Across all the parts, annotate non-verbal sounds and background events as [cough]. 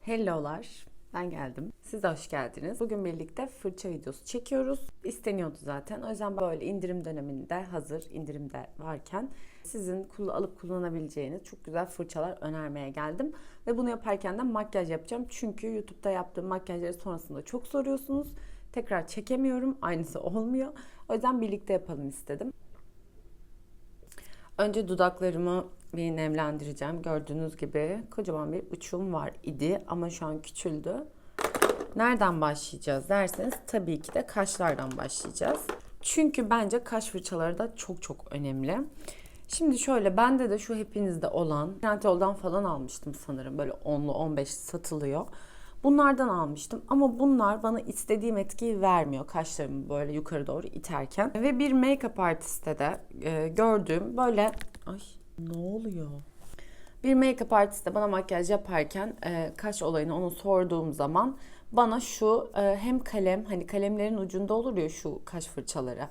Hello'lar. Ben geldim. Siz de hoş geldiniz. Bugün birlikte fırça videosu çekiyoruz. İsteniyordu zaten. O yüzden böyle indirim döneminde hazır indirimde varken sizin alıp kullanabileceğiniz çok güzel fırçalar önermeye geldim. Ve bunu yaparken de makyaj yapacağım. Çünkü YouTube'da yaptığım makyajları sonrasında çok soruyorsunuz. Tekrar çekemiyorum. [laughs] Aynısı olmuyor. O yüzden birlikte yapalım istedim. Önce dudaklarımı bir nemlendireceğim. Gördüğünüz gibi kocaman bir uçum var idi ama şu an küçüldü. Nereden başlayacağız derseniz tabii ki de kaşlardan başlayacağız. Çünkü bence kaş fırçaları da çok çok önemli. Şimdi şöyle bende de şu hepinizde olan Trendyol'dan falan almıştım sanırım. Böyle 10'lu 15 satılıyor. Bunlardan almıştım ama bunlar bana istediğim etkiyi vermiyor kaşlarımı böyle yukarı doğru iterken. Ve bir make-up artiste de e, gördüğüm böyle ay ne oluyor? Bir make-up artist de bana makyaj yaparken e, kaş olayını onu sorduğum zaman bana şu e, hem kalem hani kalemlerin ucunda olur ya şu kaş fırçaları.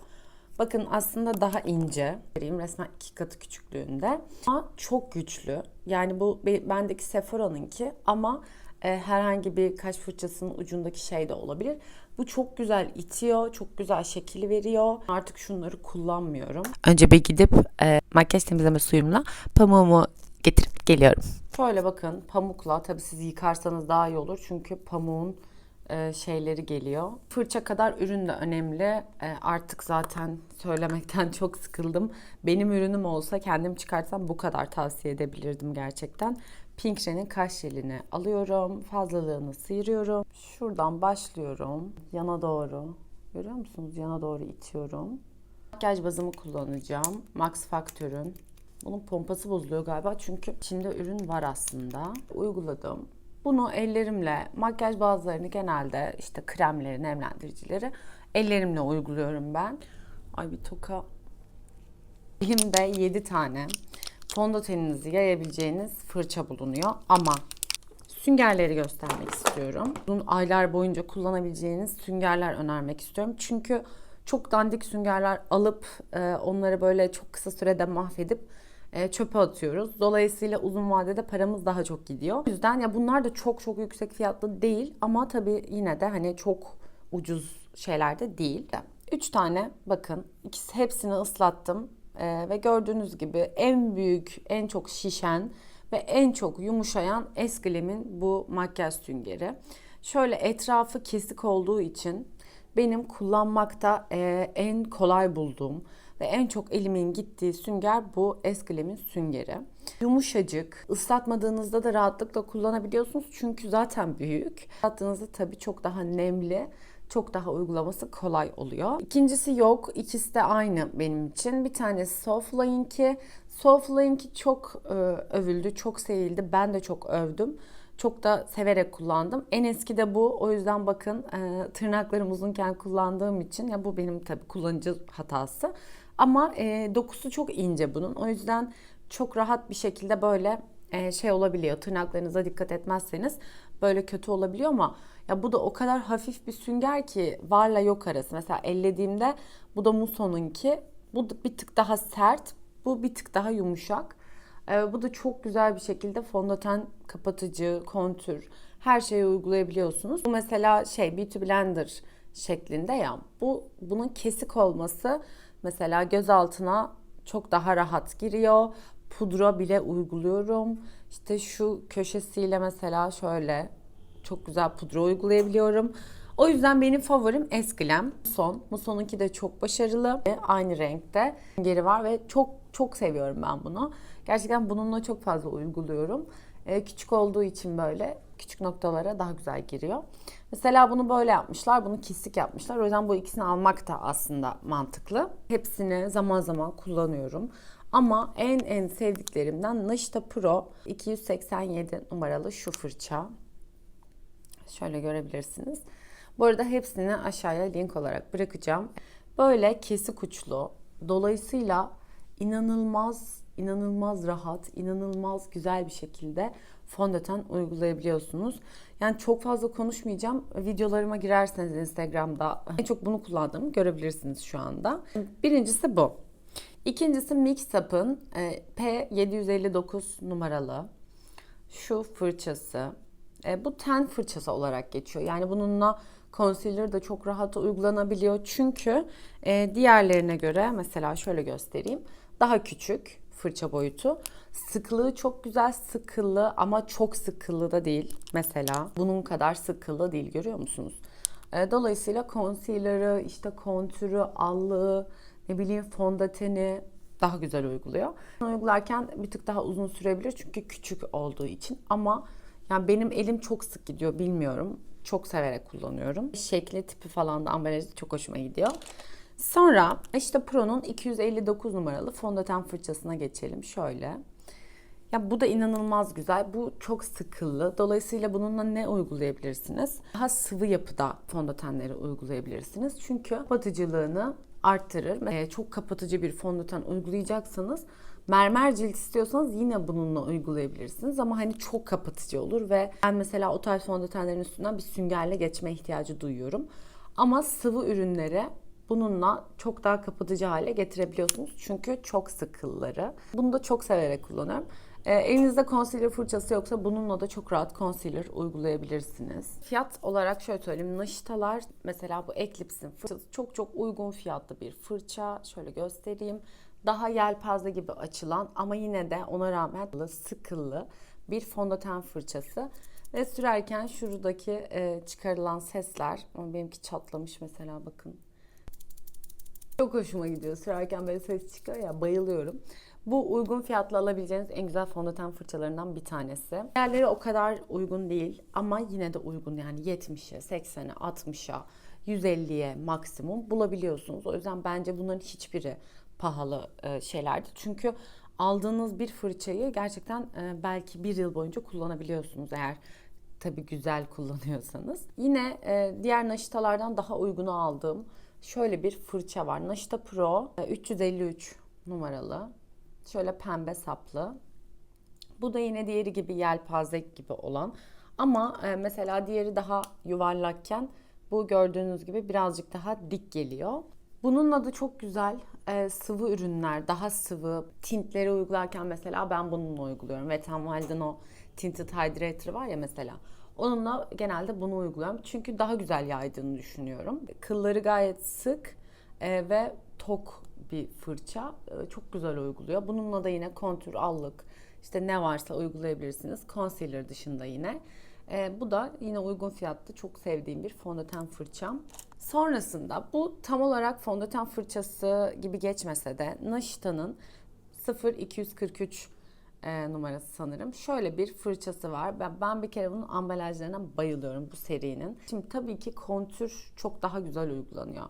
Bakın aslında daha ince. Vereyim resmen iki katı küçüklüğünde. Ama çok güçlü. Yani bu be- bendeki Sephora'nınki ama e, herhangi bir kaş fırçasının ucundaki şey de olabilir. Bu çok güzel itiyor, çok güzel şekil veriyor. Artık şunları kullanmıyorum. Önce bir gidip e, makyaj temizleme suyumla pamuğumu getirip geliyorum. Şöyle bakın pamukla tabii siz yıkarsanız daha iyi olur çünkü pamuğun e, şeyleri geliyor. Fırça kadar ürün de önemli. E, artık zaten söylemekten [laughs] çok sıkıldım. Benim ürünüm olsa kendim çıkartsam bu kadar tavsiye edebilirdim gerçekten. Pink Ren'in kaş jelini alıyorum. Fazlalığını sıyırıyorum. Şuradan başlıyorum. Yana doğru. Görüyor musunuz? Yana doğru itiyorum. Makyaj bazımı kullanacağım. Max Factor'ın. Bunun pompası bozuluyor galiba çünkü içinde ürün var aslında. Uyguladım. Bunu ellerimle, makyaj bazlarını genelde işte kremleri, nemlendiricileri ellerimle uyguluyorum ben. Ay bir toka. Elimde 7 tane fondöteninizi yayabileceğiniz fırça bulunuyor ama süngerleri göstermek istiyorum. Bunun aylar boyunca kullanabileceğiniz süngerler önermek istiyorum. Çünkü çok dandik süngerler alıp e, onları böyle çok kısa sürede mahvedip e, çöpe atıyoruz. Dolayısıyla uzun vadede paramız daha çok gidiyor. O yüzden ya bunlar da çok çok yüksek fiyatlı değil ama tabii yine de hani çok ucuz şeyler de değil. 3 tane bakın ikisi hepsini ıslattım E, ve gördüğünüz gibi en büyük, en çok şişen ve en çok yumuşayan Esklem'in bu makyaj süngeri. Şöyle etrafı kesik olduğu için benim kullanmakta e, en kolay bulduğum ve en çok elimin gittiği sünger bu Esklem'in süngeri. Yumuşacık, ıslatmadığınızda da rahatlıkla kullanabiliyorsunuz çünkü zaten büyük. Islattığınızda tabii çok daha nemli, çok daha uygulaması kolay oluyor. İkincisi yok, ikisi de aynı benim için. Bir tanesi Softline'ki. Softline'ki çok e, övüldü, çok sevildi. Ben de çok övdüm. Çok da severek kullandım. En eski de bu. O yüzden bakın e, tırnaklarım uzunken kullandığım için ya bu benim tabii kullanıcı hatası. Ama e, dokusu çok ince bunun. O yüzden çok rahat bir şekilde böyle e, şey olabiliyor. Tırnaklarınıza dikkat etmezseniz böyle kötü olabiliyor ama ya bu da o kadar hafif bir sünger ki varla yok arası. Mesela ellediğimde bu da Muson'unki. Bu bir tık daha sert. Bu bir tık daha yumuşak. Ee, bu da çok güzel bir şekilde fondöten kapatıcı, kontür her şeyi uygulayabiliyorsunuz. Bu mesela şey Beauty Blender şeklinde ya. Bu bunun kesik olması mesela göz altına çok daha rahat giriyor. Pudra bile uyguluyorum. İşte şu köşesiyle mesela şöyle çok güzel pudra uygulayabiliyorum. O yüzden benim favorim Esklem. Son. Muson'unki de çok başarılı. Aynı renkte. Geri var ve çok çok seviyorum ben bunu. Gerçekten bununla çok fazla uyguluyorum. Ee, küçük olduğu için böyle küçük noktalara daha güzel giriyor. Mesela bunu böyle yapmışlar, bunu kesik yapmışlar. O yüzden bu ikisini almak da aslında mantıklı. Hepsini zaman zaman kullanıyorum. Ama en en sevdiklerimden Nashita Pro 287 numaralı şu fırça. Şöyle görebilirsiniz. Bu arada hepsini aşağıya link olarak bırakacağım. Böyle kesik uçlu. Dolayısıyla inanılmaz inanılmaz rahat, inanılmaz güzel bir şekilde fondöten uygulayabiliyorsunuz. Yani çok fazla konuşmayacağım. Videolarıma girerseniz Instagram'da en çok bunu kullandığımı görebilirsiniz şu anda. Birincisi bu. İkincisi Mix e, P759 numaralı şu fırçası. E, bu ten fırçası olarak geçiyor. Yani bununla concealer da çok rahat uygulanabiliyor. Çünkü e, diğerlerine göre mesela şöyle göstereyim. Daha küçük fırça boyutu. Sıklığı çok güzel sıkılı ama çok sıkılı da değil. Mesela bunun kadar sıkılı değil görüyor musunuz? E, dolayısıyla concealer'ı, işte kontürü, allığı, ne bileyim fondöteni daha güzel uyguluyor. Uygularken bir tık daha uzun sürebilir çünkü küçük olduğu için ama yani benim elim çok sık gidiyor bilmiyorum. Çok severek kullanıyorum. Şekli tipi falan da ambalajı çok hoşuma gidiyor. Sonra işte Pro'nun 259 numaralı fondöten fırçasına geçelim. Şöyle. Ya bu da inanılmaz güzel. Bu çok sıkılı. Dolayısıyla bununla ne uygulayabilirsiniz? Daha sıvı yapıda fondötenleri uygulayabilirsiniz. Çünkü kapatıcılığını arttırır. Çok kapatıcı bir fondöten uygulayacaksanız mermer cilt istiyorsanız yine bununla uygulayabilirsiniz ama hani çok kapatıcı olur ve ben mesela o tarz fondötenlerin üstünden bir süngerle geçme ihtiyacı duyuyorum. Ama sıvı ürünlere bununla çok daha kapatıcı hale getirebiliyorsunuz. Çünkü çok sıkılları. Bunu da çok severek kullanıyorum. Ee, elinizde concealer fırçası yoksa bununla da çok rahat concealer uygulayabilirsiniz. Fiyat olarak şöyle söyleyeyim. Naşitalar mesela bu Eclipse'in fırçası çok çok uygun fiyatlı bir fırça. Şöyle göstereyim. Daha yelpaze gibi açılan ama yine de ona rağmen sıkılı bir fondöten fırçası. Ve sürerken şuradaki e, çıkarılan sesler, benimki çatlamış mesela bakın. Çok hoşuma gidiyor. Sürerken böyle ses çıkıyor ya bayılıyorum. Bu uygun fiyatla alabileceğiniz en güzel fondöten fırçalarından bir tanesi. Diğerleri o kadar uygun değil ama yine de uygun yani 70'e, 80'e, 60'a, 150'ye maksimum bulabiliyorsunuz. O yüzden bence bunların hiçbiri pahalı e, şeylerdi. Çünkü aldığınız bir fırçayı gerçekten e, belki bir yıl boyunca kullanabiliyorsunuz eğer tabii güzel kullanıyorsanız. Yine e, diğer naşitalardan daha uygunu aldığım şöyle bir fırça var. Naşita Pro e, 353 numaralı. Şöyle pembe saplı. Bu da yine diğeri gibi yelpaze gibi olan. Ama e, mesela diğeri daha yuvarlakken bu gördüğünüz gibi birazcık daha dik geliyor. Bunun adı çok güzel. E, sıvı ürünler, daha sıvı tintleri uygularken mesela ben bununla uyguluyorum. Wet n Wild'ın o Tinted Hydrator var ya mesela. Onunla genelde bunu uyguluyorum. Çünkü daha güzel yaydığını düşünüyorum. Kılları gayet sık e, ve tok bir fırça. E, çok güzel uyguluyor. Bununla da yine kontür, allık, işte ne varsa uygulayabilirsiniz. Concealer dışında yine. E, bu da yine uygun fiyatlı çok sevdiğim bir fondöten fırçam. Sonrasında bu tam olarak fondöten fırçası gibi geçmese de Naşita'nın 0243 e, numarası sanırım. Şöyle bir fırçası var. Ben, ben bir kere bunun ambalajlarına bayılıyorum bu serinin. Şimdi tabii ki kontür çok daha güzel uygulanıyor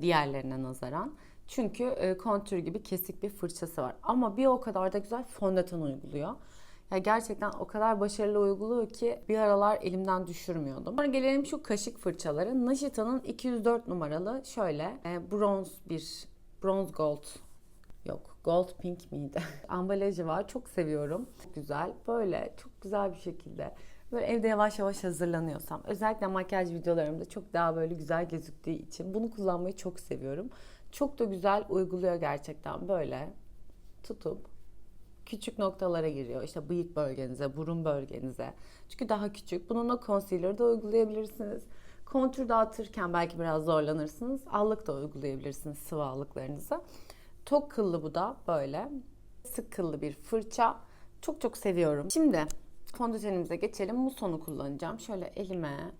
diğerlerine nazaran. Çünkü e, kontür gibi kesik bir fırçası var. Ama bir o kadar da güzel fondöten uyguluyor. Ya gerçekten o kadar başarılı uyguluyor ki bir aralar elimden düşürmüyordum. Sonra gelelim şu kaşık fırçaları. Naşita'nın 204 numaralı şöyle e, bronz bir bronze gold Yok gold pink miydi? [laughs] Ambalajı var. Çok seviyorum. Güzel. Böyle çok güzel bir şekilde. Böyle evde yavaş yavaş hazırlanıyorsam. Özellikle makyaj videolarımda çok daha böyle güzel gözüktüğü için bunu kullanmayı çok seviyorum. Çok da güzel uyguluyor gerçekten böyle tutup küçük noktalara giriyor. İşte bıyık bölgenize, burun bölgenize. Çünkü daha küçük. Bununla concealer da uygulayabilirsiniz. Kontür dağıtırken belki biraz zorlanırsınız. Allık da uygulayabilirsiniz sıvı allıklarınıza. Tok kıllı bu da böyle. Sık kıllı bir fırça. Çok çok seviyorum. Şimdi fondötenimize geçelim. Muson'u kullanacağım. Şöyle elime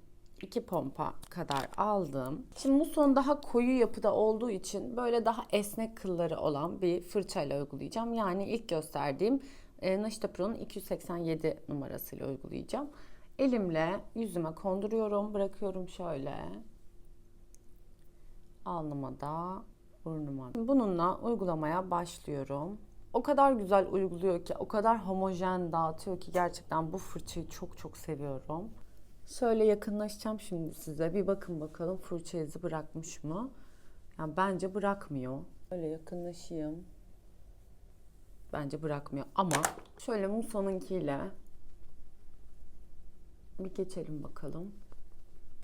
iki pompa kadar aldım. Şimdi muson daha koyu yapıda olduğu için böyle daha esnek kılları olan bir fırçayla uygulayacağım. Yani ilk gösterdiğim e, Naşita Pro'nun 287 numarasıyla uygulayacağım. Elimle yüzüme konduruyorum. Bırakıyorum şöyle. Alnıma da burnuma. Bununla uygulamaya başlıyorum. O kadar güzel uyguluyor ki, o kadar homojen dağıtıyor ki gerçekten bu fırçayı çok çok seviyorum. Şöyle yakınlaşacağım şimdi size. Bir bakın bakalım fırça izi bırakmış mı? Yani bence bırakmıyor. Şöyle yakınlaşayım. Bence bırakmıyor ama şöyle Muson'unkiyle bir geçelim bakalım.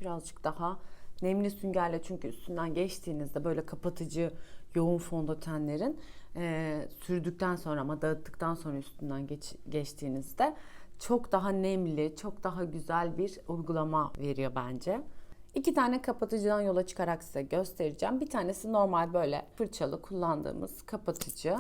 Birazcık daha nemli süngerle çünkü üstünden geçtiğinizde böyle kapatıcı yoğun fondötenlerin e, sürdükten sonra ama dağıttıktan sonra üstünden geç, geçtiğinizde çok daha nemli, çok daha güzel bir uygulama veriyor bence. İki tane kapatıcıdan yola çıkarak size göstereceğim. Bir tanesi normal böyle fırçalı kullandığımız kapatıcı.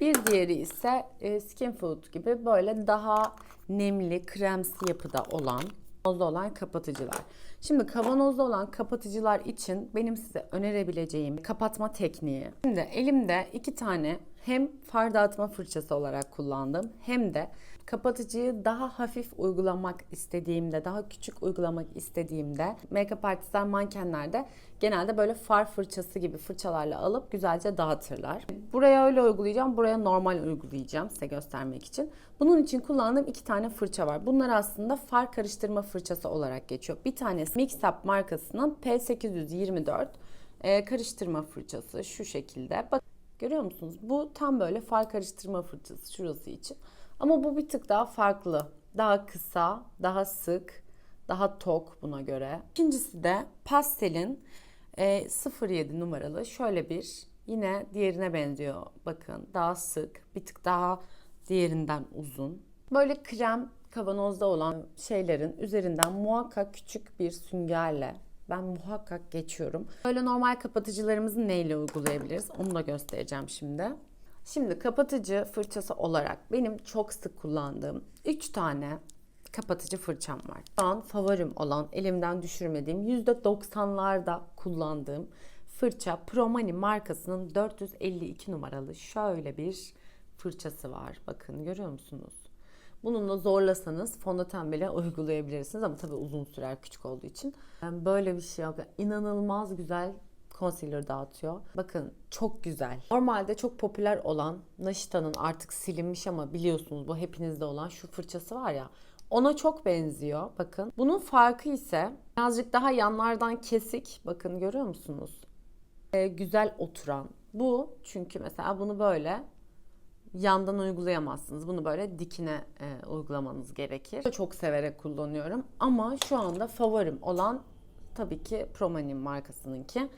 Bir diğeri ise e, Skin Food gibi böyle daha nemli, kremsi yapıda olan kavanozda olan kapatıcılar. Şimdi kavanozda olan kapatıcılar için benim size önerebileceğim kapatma tekniği. Şimdi elimde iki tane hem far dağıtma fırçası olarak kullandım hem de kapatıcıyı daha hafif uygulamak istediğimde, daha küçük uygulamak istediğimde make-up artistler, mankenlerde genelde böyle far fırçası gibi fırçalarla alıp güzelce dağıtırlar. Buraya öyle uygulayacağım, buraya normal uygulayacağım size göstermek için. Bunun için kullandığım iki tane fırça var. Bunlar aslında far karıştırma fırçası olarak geçiyor. Bir tanesi Mix markasının P824 e, karıştırma fırçası şu şekilde. Bak görüyor musunuz? Bu tam böyle far karıştırma fırçası şurası için. Ama bu bir tık daha farklı. Daha kısa, daha sık, daha tok buna göre. İkincisi de pastelin e, 07 numaralı şöyle bir yine diğerine benziyor. Bakın daha sık, bir tık daha diğerinden uzun. Böyle krem kavanozda olan şeylerin üzerinden muhakkak küçük bir süngerle ben muhakkak geçiyorum. Böyle normal kapatıcılarımızı neyle uygulayabiliriz onu da göstereceğim şimdi. Şimdi kapatıcı fırçası olarak benim çok sık kullandığım 3 tane kapatıcı fırçam var. Şu an favorim olan, elimden düşürmediğim, %90'larda kullandığım fırça Promani markasının 452 numaralı şöyle bir fırçası var. Bakın görüyor musunuz? Bununla zorlasanız fondöten bile uygulayabilirsiniz ama tabii uzun sürer küçük olduğu için. Yani böyle bir şey yok. İnanılmaz güzel concealer dağıtıyor. Bakın çok güzel. Normalde çok popüler olan Naşita'nın artık silinmiş ama biliyorsunuz bu hepinizde olan şu fırçası var ya. Ona çok benziyor. Bakın. Bunun farkı ise birazcık daha yanlardan kesik. Bakın görüyor musunuz? Ee, güzel oturan. Bu çünkü mesela bunu böyle yandan uygulayamazsınız. Bunu böyle dikine e, uygulamanız gerekir. Çok severek kullanıyorum. Ama şu anda favorim olan tabii ki Promanin markasınınki.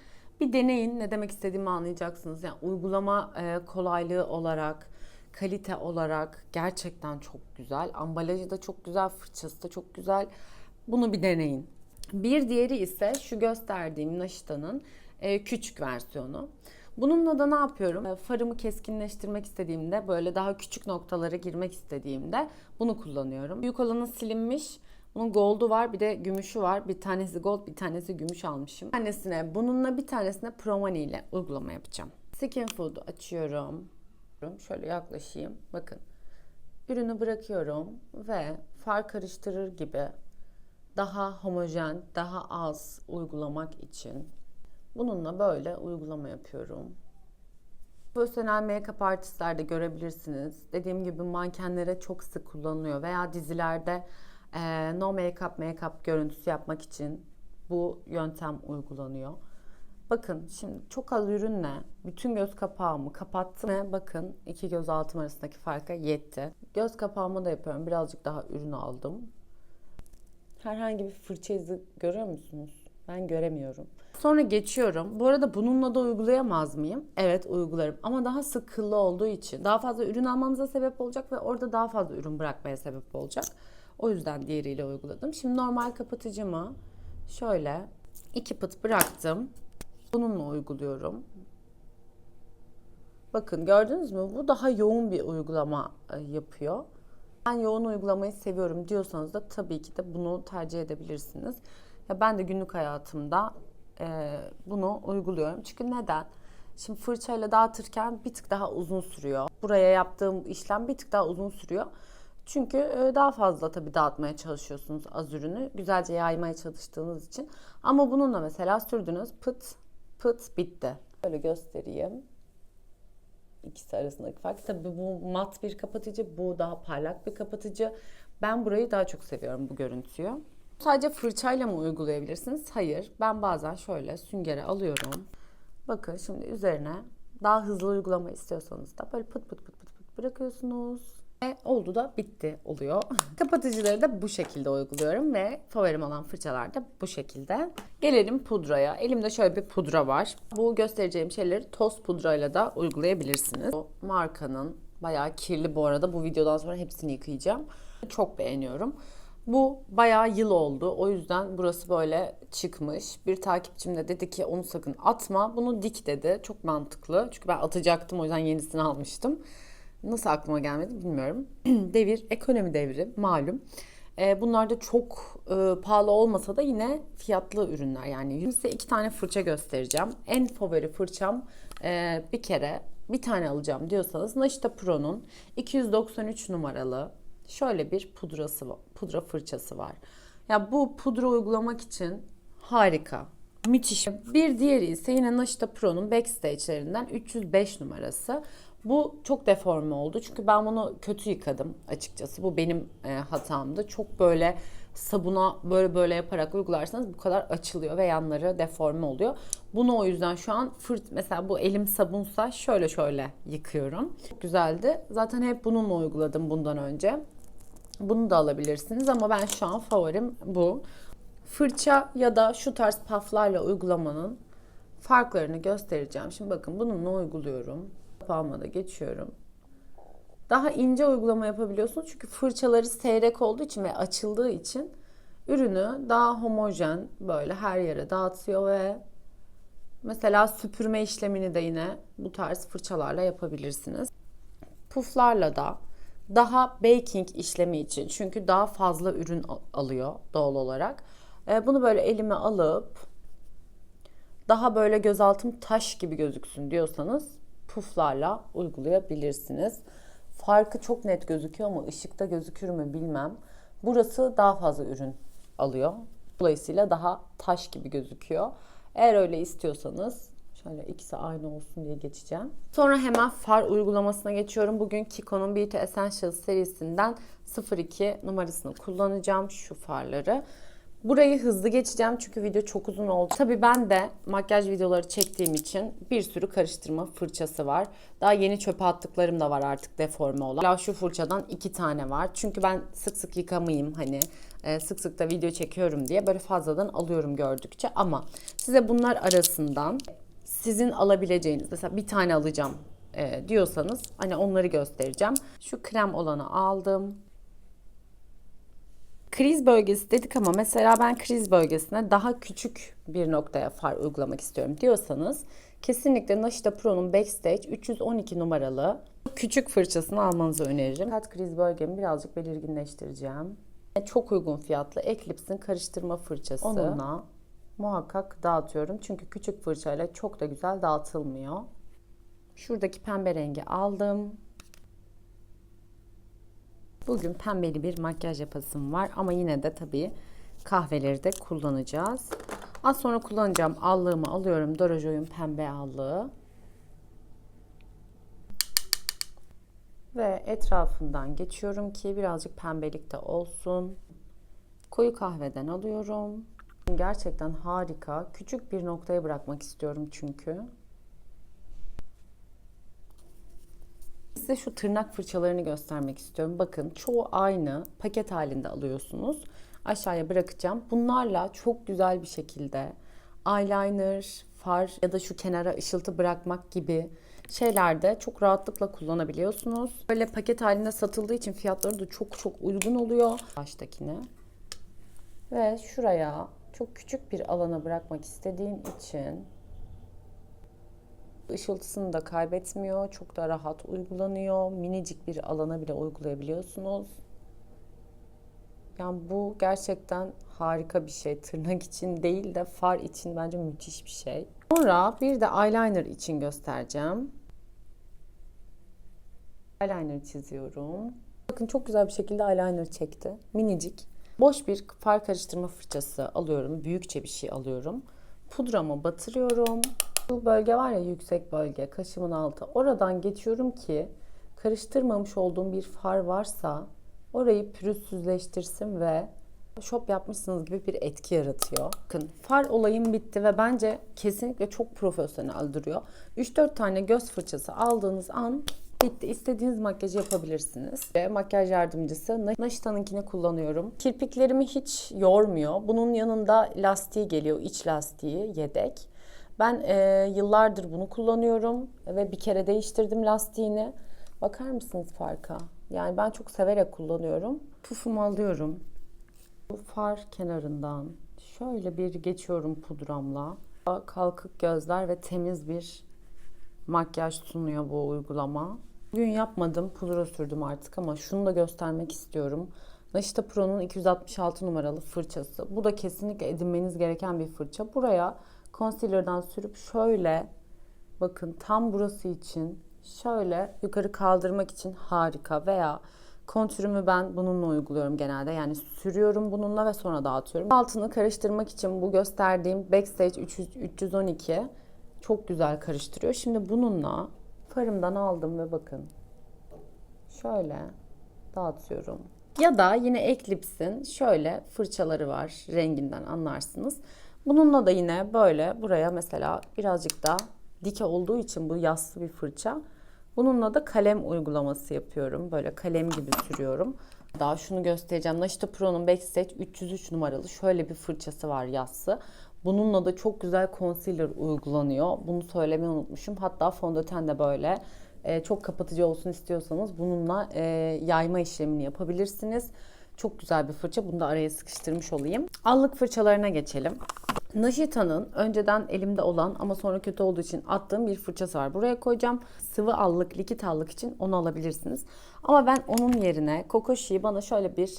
Bir deneyin ne demek istediğimi anlayacaksınız. Yani uygulama e, kolaylığı olarak, kalite olarak gerçekten çok güzel. Ambalajı da çok güzel, fırçası da çok güzel. Bunu bir deneyin. Bir diğeri ise şu gösterdiğim Naşita'nın e, küçük versiyonu. Bununla da ne yapıyorum? E, Farımı keskinleştirmek istediğimde, böyle daha küçük noktalara girmek istediğimde bunu kullanıyorum. Büyük olanı silinmiş. Bunun gold'u var bir de gümüşü var. Bir tanesi gold bir tanesi gümüş almışım. Bir tanesine bununla bir tanesine Promani ile uygulama yapacağım. Skin Food'u açıyorum. Şöyle yaklaşayım. Bakın. Ürünü bırakıyorum ve far karıştırır gibi daha homojen, daha az uygulamak için bununla böyle uygulama yapıyorum. Profesyonel make-up artistlerde görebilirsiniz. Dediğim gibi mankenlere çok sık kullanılıyor veya dizilerde e, no make-up make-up görüntüsü yapmak için bu yöntem uygulanıyor. Bakın şimdi çok az ürünle bütün göz kapağımı kapattım ve bakın iki göz altım arasındaki farka yetti. Göz kapağımı da yapıyorum. Birazcık daha ürün aldım. Herhangi bir fırça izi görüyor musunuz? Ben göremiyorum. Sonra geçiyorum. Bu arada bununla da uygulayamaz mıyım? Evet uygularım ama daha sık kıllı olduğu için daha fazla ürün almamıza sebep olacak ve orada daha fazla ürün bırakmaya sebep olacak. O yüzden diğeriyle uyguladım. Şimdi normal kapatıcımı şöyle iki pıt bıraktım. Bununla uyguluyorum. Bakın gördünüz mü? Bu daha yoğun bir uygulama e, yapıyor. Ben yoğun uygulamayı seviyorum diyorsanız da tabii ki de bunu tercih edebilirsiniz. Ya ben de günlük hayatımda e, bunu uyguluyorum. Çünkü neden? Şimdi fırçayla dağıtırken bir tık daha uzun sürüyor. Buraya yaptığım işlem bir tık daha uzun sürüyor. Çünkü e, daha fazla tabii dağıtmaya çalışıyorsunuz az ürünü. Güzelce yaymaya çalıştığınız için. Ama bununla mesela sürdünüz pıt pıt bitti. Böyle göstereyim. İkisi arasındaki fark. Tabii bu mat bir kapatıcı, bu daha parlak bir kapatıcı. Ben burayı daha çok seviyorum bu görüntüyü. Sadece fırçayla mı uygulayabilirsiniz? Hayır. Ben bazen şöyle süngere alıyorum. Bakın şimdi üzerine daha hızlı uygulama istiyorsanız da böyle pıt pıt pıt pıt pıt bırakıyorsunuz. Ve oldu da bitti oluyor. [laughs] Kapatıcıları da bu şekilde uyguluyorum ve favorim olan fırçalar da bu şekilde. Gelelim pudraya. Elimde şöyle bir pudra var. Bu göstereceğim şeyleri toz pudrayla da uygulayabilirsiniz. Bu markanın bayağı kirli bu arada. Bu videodan sonra hepsini yıkayacağım. Çok beğeniyorum. Bu bayağı yıl oldu. O yüzden burası böyle çıkmış. Bir takipçim de dedi ki onu sakın atma. Bunu dik dedi. Çok mantıklı. Çünkü ben atacaktım o yüzden yenisini almıştım. Nasıl aklıma gelmedi bilmiyorum. [clears throat] Devir, ekonomi devri malum. Ee, bunlar da çok e, pahalı olmasa da yine fiyatlı ürünler. Yani size iki tane fırça göstereceğim. En favori fırçam e, bir kere bir tane alacağım diyorsanız Naşita Pro'nun 293 numaralı şöyle bir pudrası pudra fırçası var. Ya bu pudra uygulamak için harika. Müthiş. Bir diğeri ise yine Naşita Pro'nun backstage'lerinden 305 numarası. Bu çok deforme oldu çünkü ben bunu kötü yıkadım açıkçası. Bu benim e, hatamdı. Çok böyle sabuna böyle böyle yaparak uygularsanız bu kadar açılıyor ve yanları deforme oluyor. Bunu o yüzden şu an fırt mesela bu elim sabunsa şöyle şöyle yıkıyorum. Çok güzeldi. Zaten hep bununla uyguladım bundan önce. Bunu da alabilirsiniz ama ben şu an favorim bu. Fırça ya da şu tarz paflarla uygulamanın farklarını göstereceğim. Şimdi bakın bununla uyguluyorum. Kapağıma da geçiyorum. Daha ince uygulama yapabiliyorsunuz çünkü fırçaları seyrek olduğu için ve açıldığı için ürünü daha homojen böyle her yere dağıtıyor ve mesela süpürme işlemini de yine bu tarz fırçalarla yapabilirsiniz. Puflarla da daha baking işlemi için çünkü daha fazla ürün al- alıyor doğal olarak. Ee, bunu böyle elime alıp daha böyle gözaltım taş gibi gözüksün diyorsanız puflarla uygulayabilirsiniz. Farkı çok net gözüküyor ama ışıkta gözükür mü bilmem. Burası daha fazla ürün alıyor. Dolayısıyla daha taş gibi gözüküyor. Eğer öyle istiyorsanız şöyle ikisi aynı olsun diye geçeceğim. Sonra hemen far uygulamasına geçiyorum. Bugün Kiko'nun Beauty Essentials serisinden 02 numarasını kullanacağım şu farları. Burayı hızlı geçeceğim çünkü video çok uzun oldu. Tabii ben de makyaj videoları çektiğim için bir sürü karıştırma fırçası var. Daha yeni çöpe attıklarım da var artık deforme olan. Mesela şu fırçadan iki tane var. Çünkü ben sık sık yıkamayayım hani e, sık sık da video çekiyorum diye böyle fazladan alıyorum gördükçe. Ama size bunlar arasından sizin alabileceğiniz mesela bir tane alacağım e, diyorsanız hani onları göstereceğim. Şu krem olanı aldım kriz bölgesi dedik ama mesela ben kriz bölgesine daha küçük bir noktaya far uygulamak istiyorum diyorsanız kesinlikle Naşita Pro'nun Backstage 312 numaralı küçük fırçasını almanızı öneririm. Kat kriz bölgemi birazcık belirginleştireceğim. Çok uygun fiyatlı Eclipse'in karıştırma fırçası. Onunla muhakkak dağıtıyorum. Çünkü küçük fırçayla çok da güzel dağıtılmıyor. Şuradaki pembe rengi aldım. Bugün pembeli bir makyaj yapasım var ama yine de tabii kahveleri de kullanacağız. Az sonra kullanacağım allığımı alıyorum. Dorojoy'un pembe allığı. Ve etrafından geçiyorum ki birazcık pembelik de olsun. Koyu kahveden alıyorum. Gerçekten harika. Küçük bir noktaya bırakmak istiyorum çünkü. Size şu tırnak fırçalarını göstermek istiyorum. Bakın çoğu aynı paket halinde alıyorsunuz. Aşağıya bırakacağım. Bunlarla çok güzel bir şekilde eyeliner, far ya da şu kenara ışıltı bırakmak gibi şeylerde çok rahatlıkla kullanabiliyorsunuz. Böyle paket halinde satıldığı için fiyatları da çok çok uygun oluyor. Baştakine. Ve şuraya çok küçük bir alana bırakmak istediğim için Işıltısını da kaybetmiyor. Çok da rahat uygulanıyor. Minicik bir alana bile uygulayabiliyorsunuz. Yani bu gerçekten harika bir şey. Tırnak için değil de far için bence müthiş bir şey. Sonra bir de eyeliner için göstereceğim. Eyeliner çiziyorum. Bakın çok güzel bir şekilde eyeliner çekti. Minicik. Boş bir far karıştırma fırçası alıyorum. Büyükçe bir şey alıyorum. Pudramı batırıyorum. Bu bölge var ya yüksek bölge, kaşımın altı. Oradan geçiyorum ki karıştırmamış olduğum bir far varsa orayı pürüzsüzleştirsin ve şop yapmışsınız gibi bir etki yaratıyor. Bakın far olayım bitti ve bence kesinlikle çok profesyonel duruyor. 3-4 tane göz fırçası aldığınız an bitti. İstediğiniz makyajı yapabilirsiniz. Ve makyaj yardımcısı Naşita'nınkini kullanıyorum. Kirpiklerimi hiç yormuyor. Bunun yanında lastiği geliyor, iç lastiği, yedek. Ben e, yıllardır bunu kullanıyorum ve bir kere değiştirdim lastiğini. Bakar mısınız farka? Yani ben çok severek kullanıyorum. Pufumu alıyorum. Bu far kenarından şöyle bir geçiyorum pudramla. Kalkık gözler ve temiz bir makyaj sunuyor bu uygulama. Bugün yapmadım, pudra sürdüm artık ama şunu da göstermek istiyorum. Naşita Pro'nun 266 numaralı fırçası. Bu da kesinlikle edinmeniz gereken bir fırça. Buraya concealer'dan sürüp şöyle bakın tam burası için şöyle yukarı kaldırmak için harika veya kontürümü ben bununla uyguluyorum genelde. Yani sürüyorum bununla ve sonra dağıtıyorum. Altını karıştırmak için bu gösterdiğim Backstage 300, 312 çok güzel karıştırıyor. Şimdi bununla farımdan aldım ve bakın şöyle dağıtıyorum. Ya da yine Eclipse'in şöyle fırçaları var renginden anlarsınız. Bununla da yine böyle buraya mesela birazcık da dike olduğu için bu yassı bir fırça. Bununla da kalem uygulaması yapıyorum. Böyle kalem gibi sürüyorum. Daha şunu göstereceğim. Naşita Pro'nun Backstage 303 numaralı şöyle bir fırçası var yassı. Bununla da çok güzel concealer uygulanıyor. Bunu söylemeyi unutmuşum. Hatta fondöten de böyle. Ee, çok kapatıcı olsun istiyorsanız bununla e, yayma işlemini yapabilirsiniz. Çok güzel bir fırça. Bunu da araya sıkıştırmış olayım. Allık fırçalarına geçelim. Naşita'nın önceden elimde olan ama sonra kötü olduğu için attığım bir fırçası var. Buraya koyacağım. Sıvı allık, likit allık için onu alabilirsiniz. Ama ben onun yerine Kokoshi'yi bana şöyle bir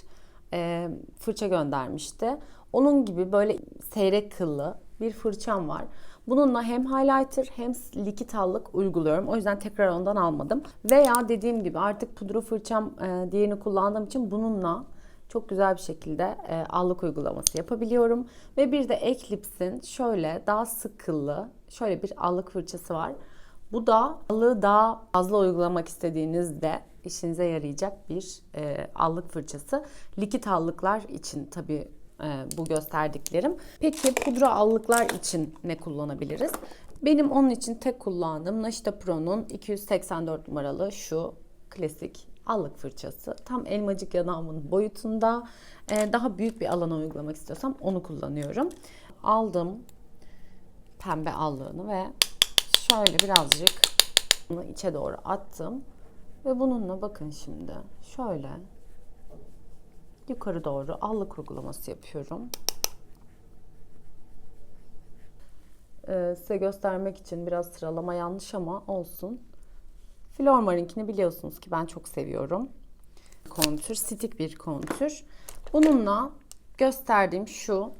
e, fırça göndermişti. Onun gibi böyle seyrek kıllı bir fırçam var. Bununla hem highlighter hem likit allık uyguluyorum. O yüzden tekrar ondan almadım. Veya dediğim gibi artık pudra fırçam e, diğerini kullandığım için bununla çok güzel bir şekilde e, allık uygulaması yapabiliyorum. Ve bir de Eclipse'in şöyle daha sık kıllı şöyle bir allık fırçası var. Bu da allığı daha fazla uygulamak istediğinizde işinize yarayacak bir e, allık fırçası. Likit allıklar için tabii e, bu gösterdiklerim. Peki pudra allıklar için ne kullanabiliriz? Benim onun için tek kullandığım Naşita Pro'nun 284 numaralı şu klasik allık fırçası. Tam elmacık yanağımın boyutunda. Ee, daha büyük bir alana uygulamak istiyorsam onu kullanıyorum. Aldım pembe allığını ve şöyle birazcık bunu içe doğru attım. Ve bununla bakın şimdi şöyle yukarı doğru allık uygulaması yapıyorum. Ee, size göstermek için biraz sıralama yanlış ama olsun. Flormar'inkini biliyorsunuz ki ben çok seviyorum. Kontür, stik bir kontür. Bununla gösterdiğim şu.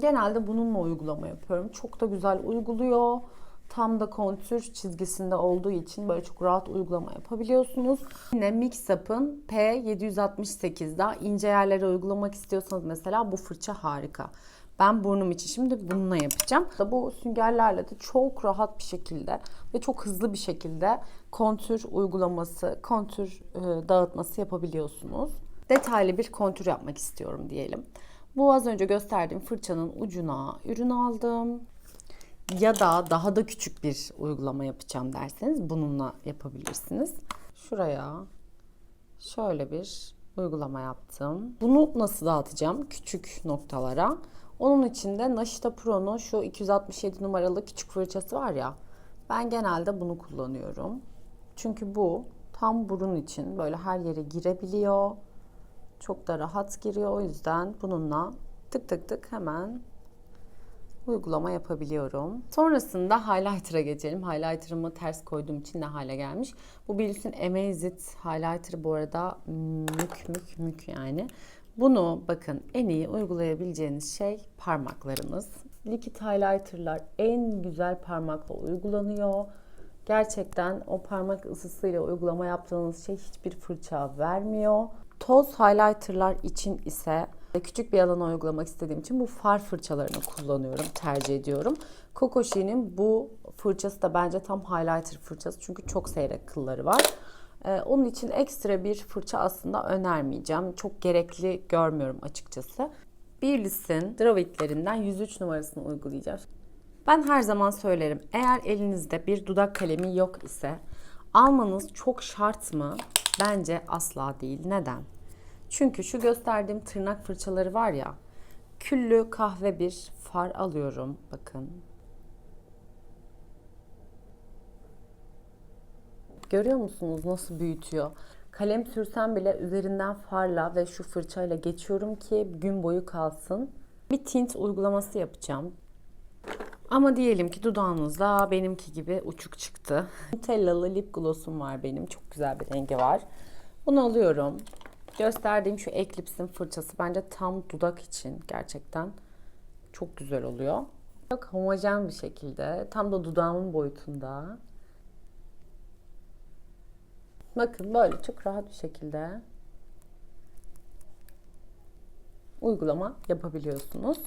Genelde bununla uygulama yapıyorum. Çok da güzel uyguluyor. Tam da kontür çizgisinde olduğu için böyle çok rahat uygulama yapabiliyorsunuz. Yine Mix Up'ın P768 daha ince yerlere uygulamak istiyorsanız mesela bu fırça harika. Ben burnum için şimdi bununla yapacağım. Bu süngerlerle de çok rahat bir şekilde ve çok hızlı bir şekilde kontür uygulaması, kontür e, dağıtması yapabiliyorsunuz. Detaylı bir kontür yapmak istiyorum diyelim. Bu az önce gösterdiğim fırçanın ucuna ürün aldım. Ya da daha da küçük bir uygulama yapacağım derseniz bununla yapabilirsiniz. Şuraya şöyle bir uygulama yaptım. Bunu nasıl dağıtacağım? Küçük noktalara. Onun için de Naşita Pro'nun şu 267 numaralı küçük fırçası var ya. Ben genelde bunu kullanıyorum. Çünkü bu tam burun için böyle her yere girebiliyor. Çok da rahat giriyor. O yüzden bununla tık tık tık hemen uygulama yapabiliyorum. Sonrasında highlighter'a geçelim. Highlighter'ımı ters koyduğum için ne hale gelmiş. Bu Bills'in Amazit highlighter bu arada mük mük mük yani. Bunu bakın en iyi uygulayabileceğiniz şey parmaklarınız. Likit highlighter'lar en güzel parmakla uygulanıyor. Gerçekten o parmak ısısıyla uygulama yaptığınız şey hiçbir fırça vermiyor. Toz highlighter'lar için ise küçük bir alana uygulamak istediğim için bu far fırçalarını kullanıyorum, tercih ediyorum. Kokoshi'nin bu fırçası da bence tam highlighter fırçası çünkü çok seyrek kılları var. Ee, onun için ekstra bir fırça aslında önermeyeceğim. Çok gerekli görmüyorum açıkçası. Birlis'in Dravitlerinden 103 numarasını uygulayacağım. Ben her zaman söylerim. Eğer elinizde bir dudak kalemi yok ise almanız çok şart mı? Bence asla değil. Neden? Çünkü şu gösterdiğim tırnak fırçaları var ya. Küllü kahve bir far alıyorum. Bakın. Görüyor musunuz nasıl büyütüyor? Kalem sürsem bile üzerinden farla ve şu fırçayla geçiyorum ki gün boyu kalsın. Bir tint uygulaması yapacağım. Ama diyelim ki dudağınızda benimki gibi uçuk çıktı. [laughs] Nutellalı lip gloss'um var benim. Çok güzel bir rengi var. Bunu alıyorum. Gösterdiğim şu Eclipse'in fırçası bence tam dudak için gerçekten çok güzel oluyor. Çok homojen bir şekilde tam da dudağımın boyutunda. Bakın böyle çok rahat bir şekilde uygulama yapabiliyorsunuz.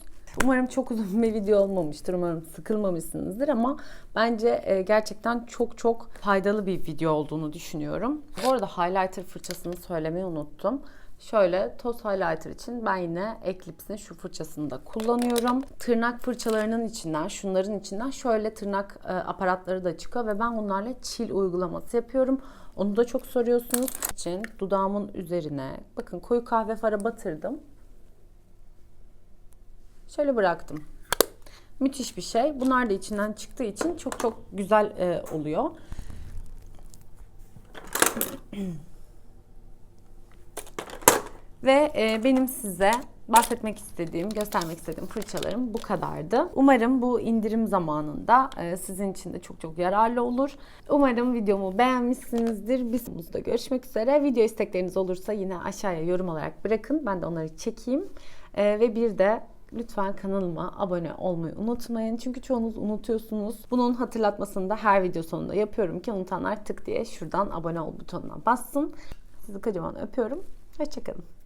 Umarım çok uzun bir video olmamıştır. Umarım sıkılmamışsınızdır ama bence e, gerçekten çok çok faydalı bir video olduğunu düşünüyorum. Bu arada highlighter fırçasını söylemeyi unuttum. Şöyle toz highlighter için ben yine Eclipse'in şu fırçasını da kullanıyorum. Tırnak fırçalarının içinden, şunların içinden şöyle tırnak e, aparatları da çıkıyor ve ben bunlarla chill uygulaması yapıyorum. Onu da çok soruyorsunuz. için dudağımın üzerine bakın koyu kahve fara batırdım. Şöyle bıraktım. Müthiş bir şey. Bunlar da içinden çıktığı için çok çok güzel e, oluyor. [clears throat] Ve e, benim size bahsetmek istediğim, göstermek istediğim fırçalarım bu kadardı. Umarım bu indirim zamanında e, sizin için de çok çok yararlı olur. Umarım videomu beğenmişsinizdir. Biz videomuzda görüşmek üzere. Video istekleriniz olursa yine aşağıya yorum olarak bırakın. Ben de onları çekeyim. E, ve bir de Lütfen kanalıma abone olmayı unutmayın. Çünkü çoğunuz unutuyorsunuz. Bunun hatırlatmasını da her video sonunda yapıyorum ki unutanlar tık diye şuradan abone ol butonuna bassın. Sizi kocaman öpüyorum. Hoşçakalın.